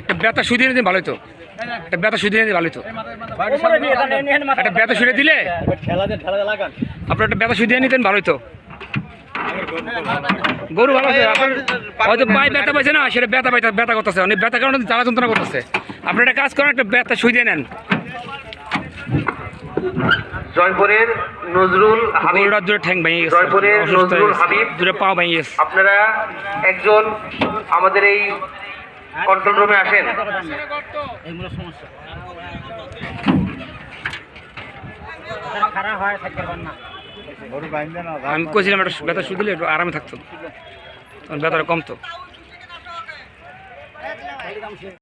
একটা ব্যথা শুধিয়ে নিতে ভালোই তো। একটা ব্যথা শুধিয়ে নিতে ভালোই তো। একটা ব্যথা শুধে দিলে? আপনার একটা ব্যথা শুধিয়ে নিতেন ভালোই তো। গরু ভালো আছে আপনার হয়তো পায়ে ব্যথা পাইছে না সেটা ব্যথা পাইতে ব্যথা করতেছে অনেক ব্যথা কারণে জ্বালা যন্ত্রণা করতেছে। আপনার একটা কাজ করেন একটা ব্যথা শুধিয়ে নেন। জয়পুরের নজরুল হাবিব গরুটার জোরে ঠ্যাং ভেঙে গেছে। জয়পুরের নজরুল হাবিব। জোরে ভেঙে গেছে। আপনারা একজন আমাদের এই কন্ট্রোল রুমে আসেন। আমি কইছিলাম একটা ব্যথা শুধু একটু আরামে থাকতো। তখন ব্যথাটা কমতো।